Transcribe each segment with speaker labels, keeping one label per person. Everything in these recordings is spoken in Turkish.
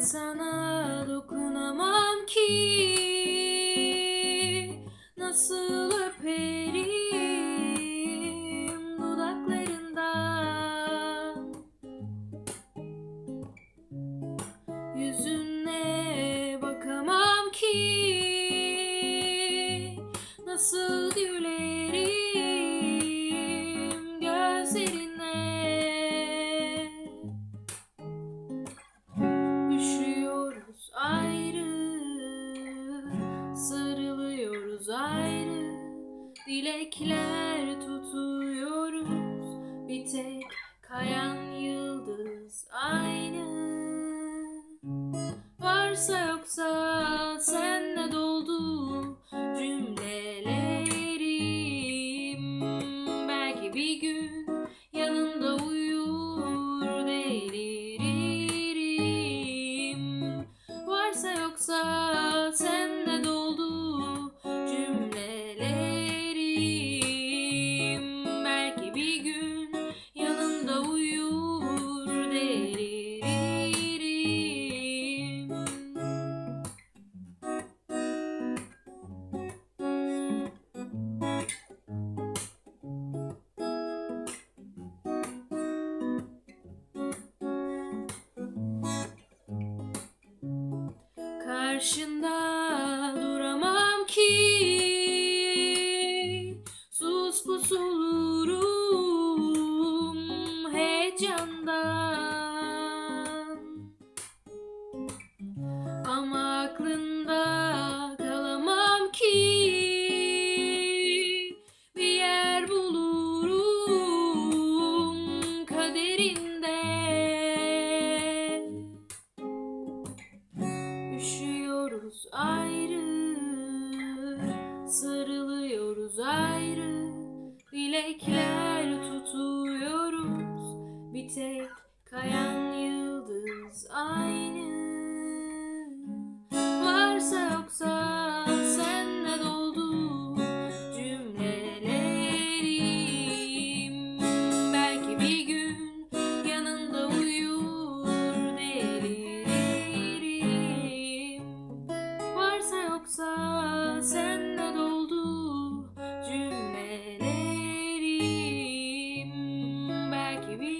Speaker 1: sana dokunamam ki. Nasıl öperim dudaklarından Yüzüne bakamam ki. Nasıl ayrı. Dilekler tutuyoruz. Bir tek kayan yıldız aynı. Varsa yoksa senle doldu cümlelerim. Belki bir gün yanında uyur deliririm. Varsa yoksa Karşında duramam ki. Sus pus heyecandan. Ama aklın ayrı Sarılıyoruz ayrı. Bilekler tutuyoruz Bir tek kayan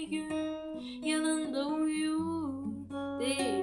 Speaker 1: gün yanında uyur değil.